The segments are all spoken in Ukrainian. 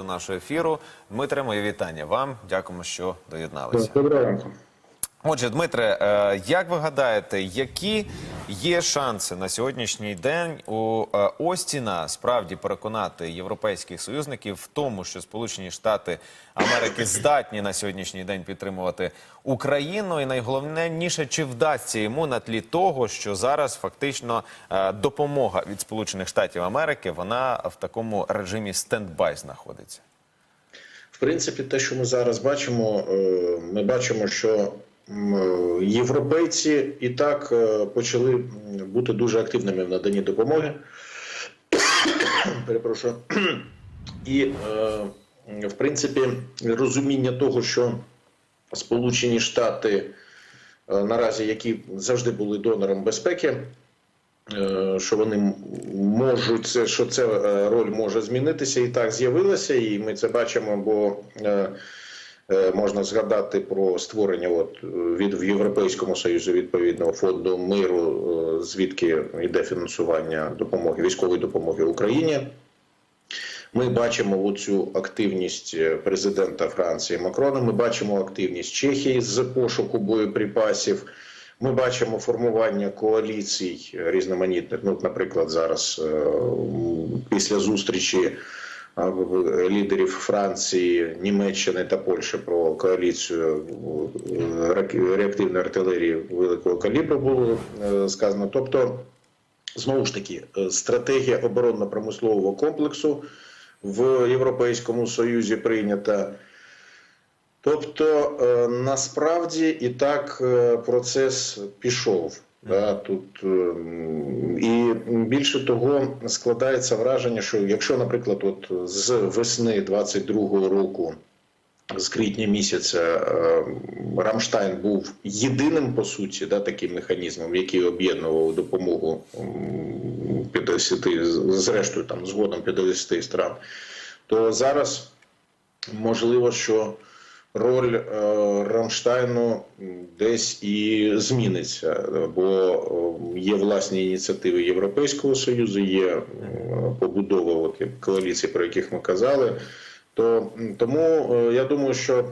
до нашого ефіру. Дмитре, моє вітання вам. Дякуємо, що доєдналися. Доброго ранку. Отже, Дмитре, е, як ви гадаєте, які є шанси на сьогоднішній день у е, Остіна справді переконати європейських союзників в тому, що Сполучені Штати Америки здатні на сьогоднішній день підтримувати Україну, і найголовніше, чи вдасться йому на тлі того, що зараз фактично е, допомога від Сполучених Штатів Америки вона в такому режимі стендбай знаходиться. В принципі, те, що ми зараз бачимо, ми бачимо, що європейці і так е, почали бути дуже активними в наданні допомоги. Перепрошую. І, е, в принципі, розуміння того, що Сполучені Штати е, наразі, які завжди були донором безпеки, е, що вони можуть що ця е, роль може змінитися, і так з'явилася, і ми це бачимо, бо е, е, можна згадати про створення от е, від в Європейському Союзі відповідного фонду миру, е, звідки йде фінансування допомоги військової допомоги Україні. Ми бачимо оцю активність е, президента Франції Макрона. Ми бачимо активність Чехії з пошуку боєприпасів. Ми бачимо формування коаліцій різноманітних. Ну, наприклад, зараз е, після зустрічі е, лідерів Франції, Німеччини та Польщі про коаліцію е, реактивної артилерії великого калібру було е, сказано. Тобто, знову ж таки, е, стратегія оборонно-промислового комплексу в Європейському Союзі прийнята. Тобто, насправді і так процес пішов. Да, тут е, і більше того складається враження, що якщо, наприклад, от з весни 22-го року, з квітня місяця, е, Рамштайн був єдиним по суті, да, таким механізмом, який об'єднував допомогу м, 50, зрештою там згодом 50 стран, то зараз можливо, що роль е, Рамштайну десь і зміниться, бо е, є власні ініціативи Європейського союзу, є е, побудова от, коаліції, про яких ми казали. То тому я думаю, що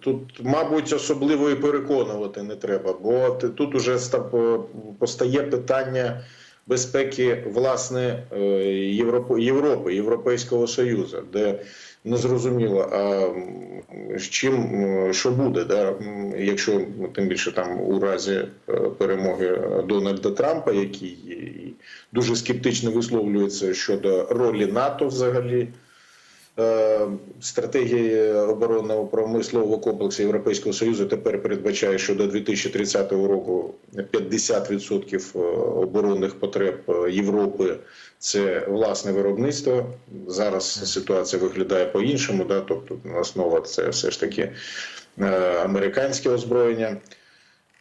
тут, мабуть, особливо і переконувати не треба, бо тут уже постає питання безпеки власне е, Європи, Європи, Європейського Союзу, де не зрозуміло, а чим що буде, да? якщо ну, тим більше там у разі е, перемоги Дональда Трампа, який дуже скептично висловлюється щодо ролі НАТО взагалі. Е, Стратегія оборонного промислового комплексу Європейського Союзу тепер передбачає, що до 2030 року 50% оборонних потреб е, Європи це власне виробництво. Зараз ситуація виглядає по-іншому, да? тобто основа це все ж таки е, американське озброєння.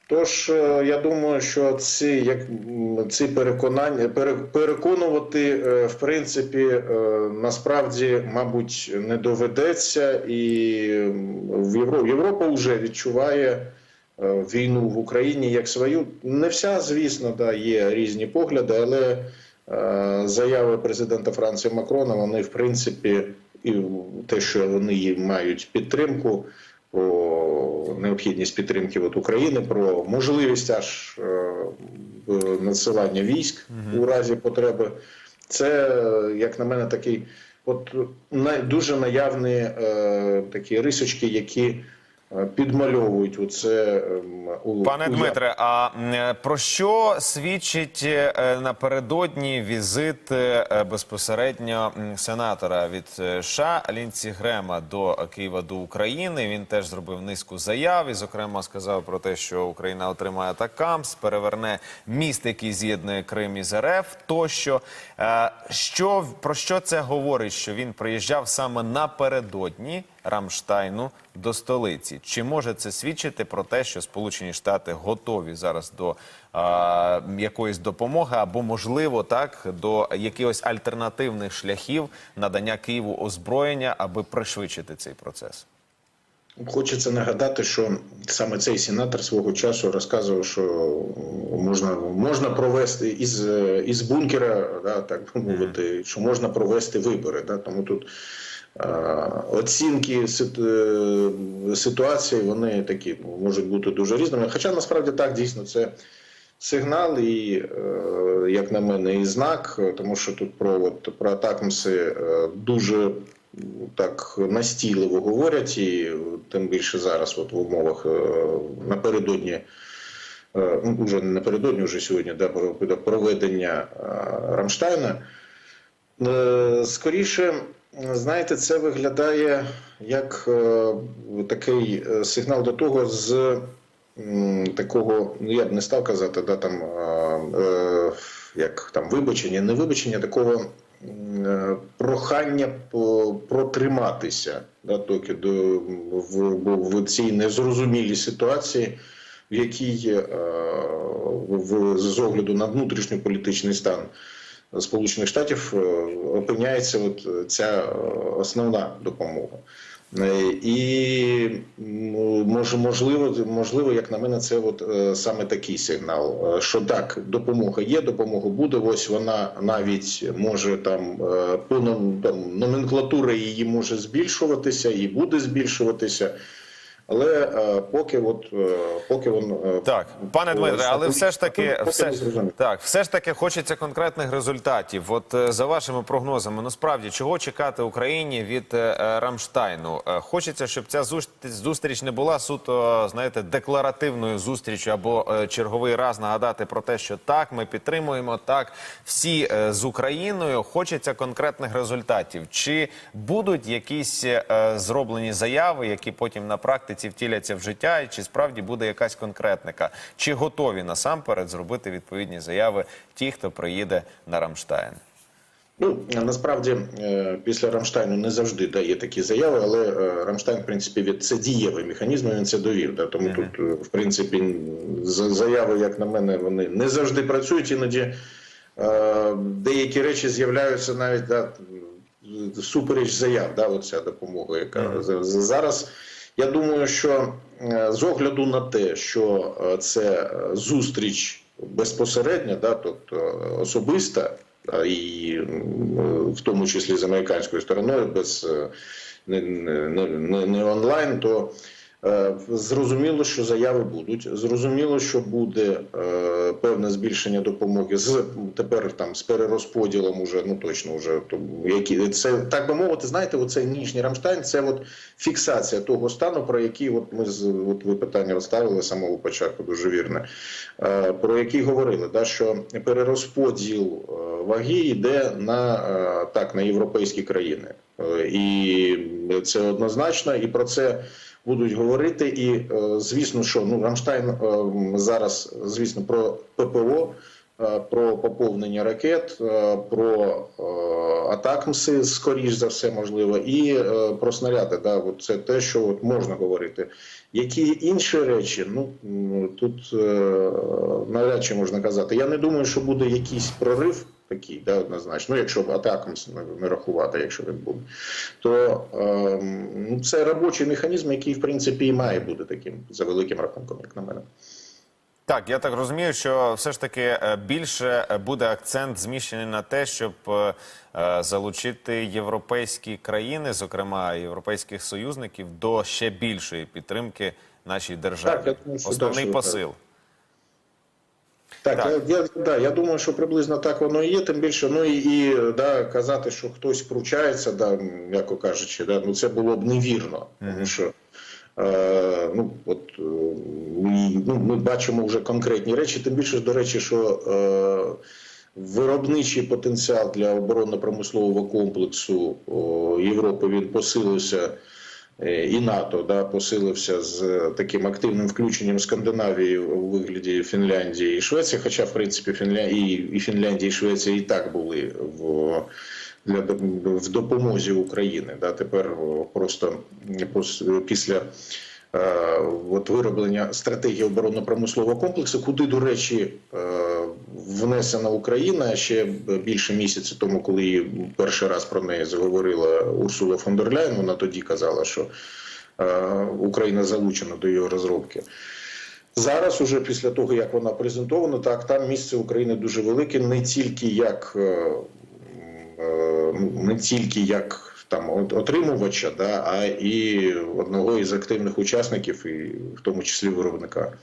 Тож е, я думаю, що ці як ці переконання переконувати е, в принципі е, насправді, мабуть, не доведеться, і в Європі Європа вже відчуває війну в Україні як свою. Не вся, звісно, да, є різні погляди, але заяви президента Франції Макрона, вони в принципі, і те, що вони мають підтримку про необхідність підтримки от України, про можливість аж е, надсилання військ у разі потреби. Це, як на мене, такий от дуже наявні е, такі рисочки, які підмальовують оце ем, у Пане Дмитре, а е, про що свідчить е, напередодні візит е, безпосередньо сенатора від е, США Лінці Грема до Києва до України? Він теж зробив низку заяв і, зокрема, сказав про те, що Україна отримає атакамс, переверне міст, який з'єднує Крим із РФ. Тощо Е, що про що це говорить? Що він приїжджав саме напередодні Рамштайну до столиці? Чи може це свідчити про те, що Сполучені Штати готові зараз до е, якоїсь допомоги, або можливо так до якихось альтернативних шляхів надання Києву озброєння, аби пришвидшити цей процес? Хочеться нагадати, що саме цей сенатор свого часу розказував, що можна, можна провести із, із бункера, да, так би мовити, що можна провести вибори. Да, тому тут оцінки е, ситуації вони такі можуть бути дуже різними. Хоча насправді так дійсно це сигнал і, е, як на мене, і знак, тому що тут про, от, про атакмси е, дуже так настійливо говорять, і тим більше зараз, от в умовах напередодні. ну, Уже не напередодні, вже сьогодні да, про- про проведення Рамштайна. Скоріше, знаєте, це виглядає як е, такий е, сигнал до того з такого, ну я б не став казати, да, там, е, як там вибачення, не вибачення, такого прохання протриматися да, доки до, в, в, в цій незрозумілій ситуації, в якій з огляду на внутрішньополітичний стан Сполучених Штатів е, опиняється от ця е, основна допомога. Е, І може, можливо, можливо, як на мене, це от е, саме такий сигнал, е, що так, допомога є, допомога буде. Ось вона навіть може там е, там, номенклатура її може збільшуватися і буде збільшуватися. Але е, поки от е, поки він е, Так, пане Дмитре, але все ж таки, все, так, все ж таки хочеться конкретних результатів. От за вашими прогнозами, ну справді, чого чекати Україні від е, Рамштайну? Е, Хочеться, щоб ця зустріч, зустріч не була суто, знаєте, декларативною зустрічю або е, черговий раз нагадати про те, що так, ми підтримуємо, так, всі е, з Україною. Хочеться конкретних результатів. Чи будуть якісь е, зроблені заяви, які потім на практиці втіляться в життя, і чи справді буде якась конкретника? Чи готові насамперед зробити відповідні заяви ті, хто приїде на Рамштайн? Ну насправді е, після Рамштайну не завжди дає такі заяви, але е, Рамштайн, в принципі, від це дієвий механізм. Він це довів. Да? Тому тут, е, в принципі, заяви, як на мене, вони не завжди працюють. Іноді деякі речі з'являються навіть да, всупереч заяв. Да, оця допомога, яка за- за- зараз. Я думаю, що е, з огляду на те, що е, це е, зустріч безпосередня, да, тобто особиста, і в тому числі з американською стороною, без не, не, не, онлайн, то зрозуміло, що заяви будуть. Зрозуміло, що буде е, певне збільшення допомоги з тепер там з перерозподілом, уже ну точно вже то які це так би мовити, знаєте, оцей нижній Рамштайн, це от фіксація того стану, про який от ми з от ви питання розставили з самого початку, дуже вірне, е, про який говорили, да, що перерозподіл е, ваги йде на е, так на європейські країни. Е, І це однозначно, і про це будуть говорити. І е, звісно, що ну Рамштайн е, зараз, звісно, про ППО, е, про поповнення ракет, про е, атакмси, скоріш за все, можливо, і про снаряди. Да, от це те, що от можна говорити. Які інші речі, ну тут навряд чи можна казати. Я не думаю, що буде якийсь прорив такий, да, однозначно. Ну, якщо атакам не- рахувати, якщо він буде, то ем, ну, це робочий механізм, який в принципі і має бути таким за великим рахунком, як на мене. Так, я так розумію, що все ж таки е, більше е, буде акцент зміщений на те, щоб е, залучити європейські країни, зокрема європейських союзників, до ще більшої підтримки нашій державі. Так, я думаю, що Основний так, що посил. Так, Так. Я, я, да, я думаю, що приблизно так воно і є. Тим більше, ну і, і да, казати, що хтось вручається, да, м'яко кажучи, да, ну це було б невірно, тому що. Е, ну, от, е, ми, ну, ми бачимо вже конкретні речі, тим більше, до речі, що е, виробничий потенціал для оборонно-промислового комплексу о, Європи він посилився і НАТО да, посилився з е, таким активним включенням Скандинавії у вигляді Фінляндії і Швеції. Хоча, в принципі, Фінляндія і Фінляндія і Швеція і так були в для в допомозі України. Да, тепер просто після е, от вироблення стратегії оборонно-промислового комплексу, куди, до речі, е, внесена Україна ще більше місяця тому, коли перший раз про неї заговорила Урсула фон дер Ляйн, вона тоді казала, що е, Україна залучена до його розробки. Зараз, уже після того, як вона презентована, так там місце України дуже велике, не тільки як е, е, ну, не тільки як там отримувача, да, а і одного із активних учасників, і в тому числі виробника.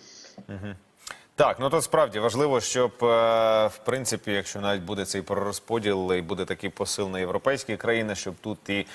Так, ну то справді важливо, щоб е, в принципі, якщо навіть буде цей перерозподіл і буде такий посил на європейські країни, щоб тут і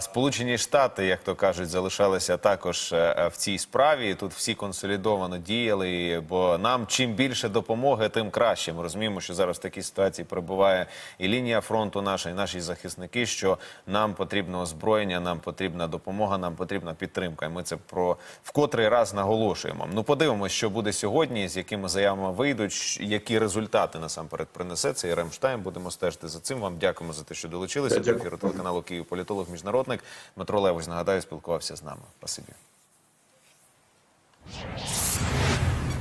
Сполучені Штати, як то кажуть, залишалися також е, в цій справі. Тут всі консолідовано діяли. Бо нам чим більше допомоги, тим краще. Ми розуміємо, що зараз в такій ситуації перебуває і лінія фронту наша, і наші захисники. Що нам потрібно озброєння, нам потрібна допомога, нам потрібна підтримка. І ми це про в котрий раз наголошуємо. Ну подивимося, що буде сьогодні, з якими заявами вийдуть, які результати насамперед принесе цей Ремштайн. Будемо стежити за цим. Вам дякуємо за те, що долучилися до ефіру телеканалу Київ. Політолог, міжнародник Дмитро Левось, нагадаю, спілкувався з нами. Спасибі.